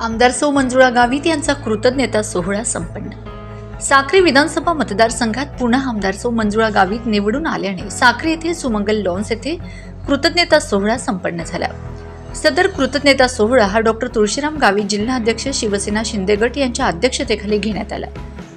आमदार सौ मंजुळा गावित यांचा कृतज्ञता सोहळा संपन्न. साक्री विधानसभा मतदारसंघात पुन्हा आमदार सौ मंजुळा गावित निवडून आल्याने साक्री येथील सुमंगल लॉन्स येथे कृतज्ञता सोहळा संपन्न झाला. सदर कृतज्ञता सोहळा हा डॉक्टर तुळशीराम गावित जिल्हा अध्यक्ष शिवसेना शिंदे गट यांच्या अध्यक्षतेखाली घेण्यात आला.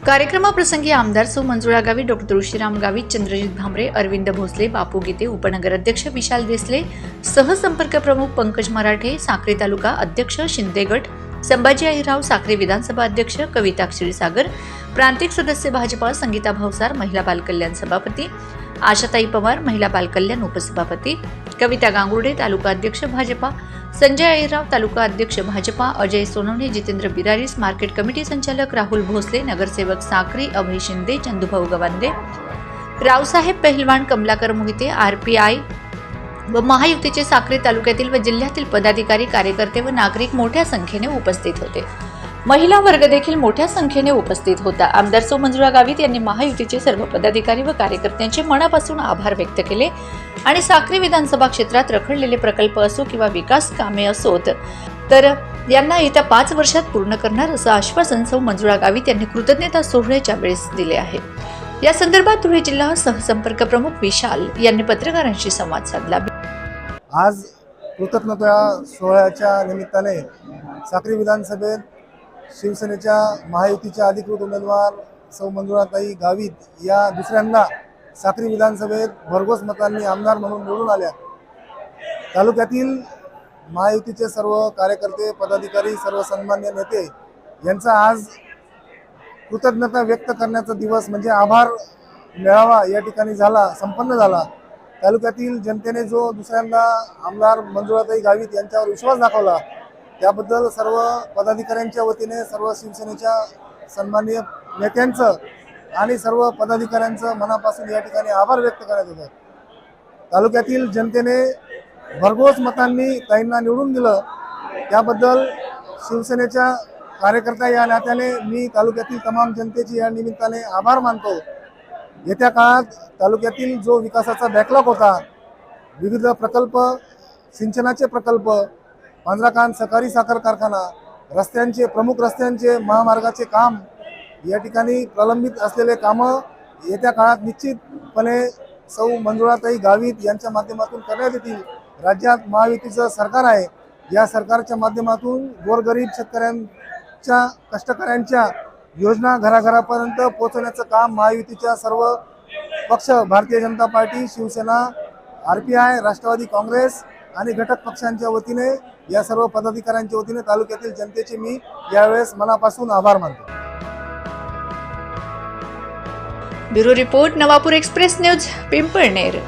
कार्यक्रमाप्रसंगी आमदार सौ मंजुळा गावित डॉक्टर तुळशीराम गावित चंद्रजित भामरे अरविंद भोसले बापू गीते उपनगर अध्यक्ष विशाल देसले सहसंपर्क प्रमुख पंकज मराठे साक्री तालुका अध्यक्ष शिंदे गट संभाजी अहिराव साखरे विधानसभा अध्यक्ष कविता क्षीरसागर प्रांतिक सदस्य भाजपा संगीता भावसार महिला बालकल्याण सभापती आशाताई पवार महिला बालकल्याण उपसभापती कविता गांगुर्डे तालुका अध्यक्ष भाजपा संजय अहिराव तालुका अध्यक्ष भाजपा अजय सोनवणे जितेंद्र बिरारीस मार्केट कमिटी संचालक राहुल भोसले नगरसेवक साखरे अभय शिंदे चंदुभाऊ गवांदे Raosaheb पहिलवान Kamalakar Mohite R P I व महायुतीचे साक्री तालुक्यातील व जिल्ह्यातील पदाधिकारी कार्यकर्ते व नागरिक मोठ्या संख्येने उपस्थित होते. महिला वर्ग देखील मोठ्या संख्येने उपस्थित होता. आमदार सौ मंजुळा गावित यांनी महायुतीचे सर्व पदाधिकारी व कार्यकर्त्यांचे मनापासून आभार व्यक्त केले आणि साक्री विधानसभा क्षेत्रात रखडलेले प्रकल्प असो किंवा विकास कामे असोत तर यांना येत्या पाच वर्षात पूर्ण करणार असं आश्वासन सौ मंजुळा गावित यांनी कृतज्ञता सोहळ्याच्या वेळेस दिले आहे. या संदर्भात धुळे जिल्हा सहसंपर्क प्रमुख विशाल यांनी पत्रकारांशी संवाद साधला. आज कृतज्ञता सोहळ्याच्या निमित्ताने साक्री विधानसभेत शिवसेनेच्या महायुतीच्या अधिकृत उमेदवार सौ मंजुळाताई गावित या दुसऱ्यांदा साक्री विधानसभेत भरघोस मतांनी आमदार म्हणून निवडून आल्या. तालुक्यातील महायुतीचे सर्व कार्यकर्ते पदाधिकारी सर्व सन्मान्य नेते यांचा आज कृतज्ञता व्यक्त करण्याचा दिवस म्हणजे आभार मेळावा या ठिकाणी झाला संपन्न झाला. तालुक्यातील जनतेने जो दुसऱ्यांदा आमदार मंजुळाताई गावित यांच्यावर विश्वास दाखवला त्याबद्दल सर्व पदाधिकाऱ्यांच्या वतीने सर्व शिवसेनेच्या सन्माननीय नेत्यांचं आणि सर्व पदाधिकाऱ्यांचं मनापासून या ठिकाणी आभार व्यक्त करण्यात येत तालुक्यातील जनतेने भरघोस मतांनी ताईंना निवडून दिलं त्याबद्दल शिवसेनेच्या कार्यकर्ता या नात्याने मी तालुक्यातील तमाम जनतेची या निमित्ताने आभार मानतो. येत्या काळात तालुक्यातील जो विकासाचा बॅकलॉग होता विविध प्रकल्प सिंचनाचे प्रकल्प पांढराकान सहकारी साखर कारखाना रस्त्यांचे प्रमुख रस्त्यांचे महामार्गाचे काम या ठिकाणी प्रलंबित असलेले कामं येत्या काळात निश्चितपणे सौ मंजुळाताई गावित यांच्या माध्यमातून करण्यात येतील. राज्यात महायुतीचं सरकार आहे. या सरकारच्या माध्यमातून गोरगरीब शेतकऱ्यांच्या कष्टकऱ्यांच्या योजना घराघरापर्यंत पोहोचवण्याचं काम महायुतीच्या सर्व पक्ष Bharatiya Janata party Shivsena R P I Rashtrawadi Congress आणि घटक पक्षांच्या वतीने या सर्व पदाधिकाऱ्यांच्या वतीने तालुक्यातील जनतेचे मी यावेळेस मनापासून आभार मानतो. Bureau report Navapur express news Pimpalner.